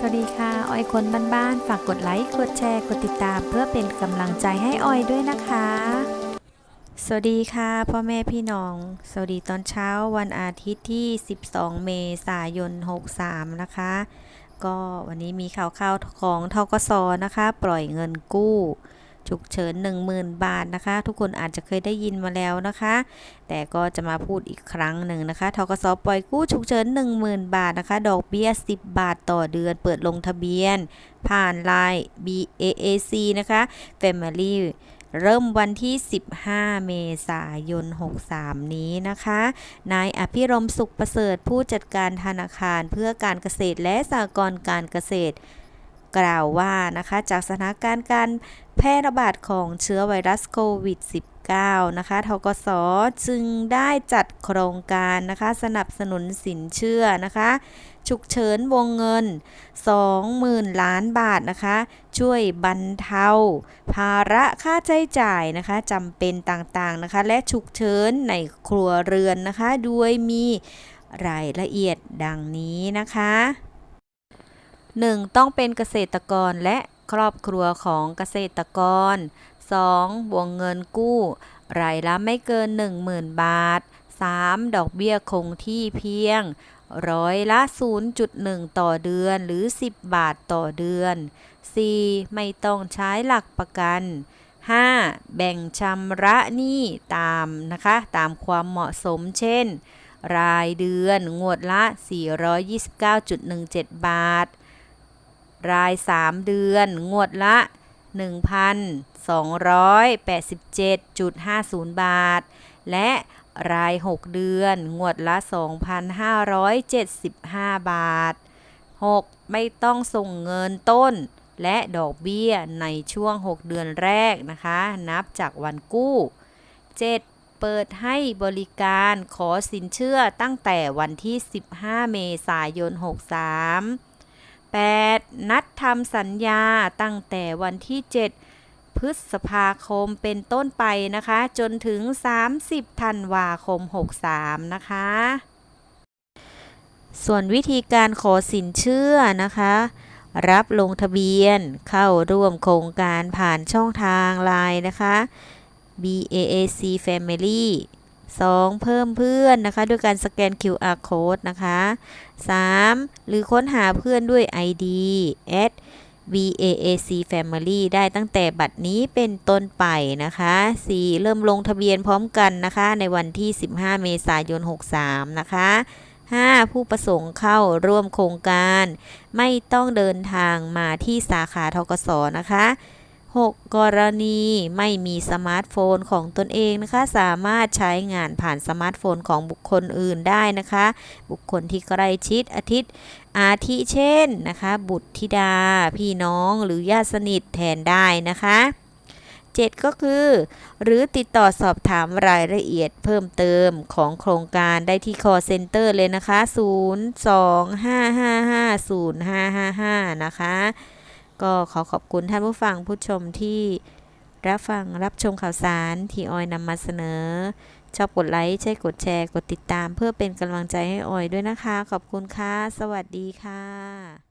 สวัสดีค่ะ ออยคนบ้านๆ ฝากกดไลค์ กดแชร์ กดติดตาม เพื่อเป็นกำลังใจให้ออยด้วยนะคะ สวัสดีค่ะพ่อแม่พี่น้อง สวัสดีตอนเช้าวันอาทิตย์ที่ 12 เมษายน 63 นะคะ ก็วันนี้มีข่าวข่าวๆของทกสนะคะ ปล่อยเงินกู้ ฉุกเฉิน 10,000 บาทนะคะ ทุกคนอาจจะเคยได้ยินมาแล้วนะคะ แต่ก็จะมาพูดอีกครั้งหนึ่งนะคะทกสปล่อยกู้ฉุกเฉิน 10,000 บาทนะคะ ดอกเบี้ย 10 บาทต่อเดือน เปิดลงทะเบียน ผ่านไลน์ BAAC นะคะ Family เริ่มวันที่ 15 เมษายน 63 นี้นะคะ นายอภิรมสุขประเสริฐผู้จัดการธนาคารเพื่อการเกษตรและสหกรณ์การเกษตร กล่าวว่านะคะจากสถานการณ์การแพร่ระบาดของเชื้อไวรัสโควิด -19 นะคะทกสจึงได้จัดโครงการนะคะสนับสนุนสินเชื่อนะคะฉุกเฉินวงเงิน 20,000 ล้านบาทนะคะ ช่วยบรรเทา ภาระค่าใช้จ่ายนะคะจำเป็นต่างๆนะคะ และฉุกเฉินในครัวเรือนนะคะ โดยมีรายละเอียดดังนี้นะคะ 1. ต้องเป็นเกษตรกรและครอบครัวของเกษตรกร 2. วงเงินกู้รายละไม่เกิน 10,000 บาท 3. ดอกเบี้ยคงที่เพียงร้อยละ 0.1 ต่อเดือนหรือ 10 บาทต่อเดือน 4. ไม่ต้องใช้หลักประกัน 5. แบ่งชำระหนี้ตามนะคะ ตามความเหมาะสมเช่น รายเดือนงวดละ 429.17 บาท ราย 3 เดือน งวดละ 1,287.50 บาท และราย 6 เดือน งวดละ 2,575 บาท 6. ไม่ต้องส่งเงินต้น และดอกเบี้ยในช่วง 6 เดือนแรกนะคะ นับจากวันกู้ 7. เปิดให้บริการขอสินเชื่อตั้งแต่วันที่ 15 เมษายน 63 8. นัดทำสัญญาตั้งแต่วันที่ 7 พฤษภาคมเป็นต้นไปนะคะ จนถึง 30 ธันวาคม 63 นะคะ ส่วนวิธีการขอสินเชื่อนะคะ รับลงทะเบียนเข้าร่วมโครงการผ่านช่องทางไลน์นะคะ BAAC Family 2. เพิ่มเพื่อนนะคะ ด้วยการสแกน QR code นะคะ 3. หรือค้นหาเพื่อนด้วย ID at BAAC Family ได้ตั้งแต่บัดนี้เป็นต้นไปนะคะ 4. เริ่มลงทะเบียนพร้อมกันนะคะ ในวันที่ 15 เมษายน 63 นะคะ 5. ผู้ประสงค์เข้าร่วมโครงการ ไม่ต้องเดินทางมาที่สาขาทกสนะคะ 6. กรณีไม่มีสมาร์ทโฟนของตนเองนะคะ สามารถใช้งานผ่านสมาร์ทโฟนของบุคคลอื่นได้นะคะ บุคคลที่ใกล้ชิดอาทิตย์อาทิเช่นนะคะ บุตรธิดา พี่น้องหรือญาติสนิทแทนได้นะคะ7ก็คือ หรือติดต่อสอบถามรายละเอียดเพิ่มเติมของโครงการได้ที่ call center เลยนะคะ 025550555 นะคะ ก็ขอขอบคุณท่านผู้ฟังผู้ชมที่รับฟังรับชมข่าวสารที่ออยนำมาเสนอ ชอบกดไลค์ใช่กดแชร์ กดติดตาม เพื่อเป็นกำลังใจให้ออยด้วยนะคะ ขอบคุณค่ะ สวัสดีค่ะ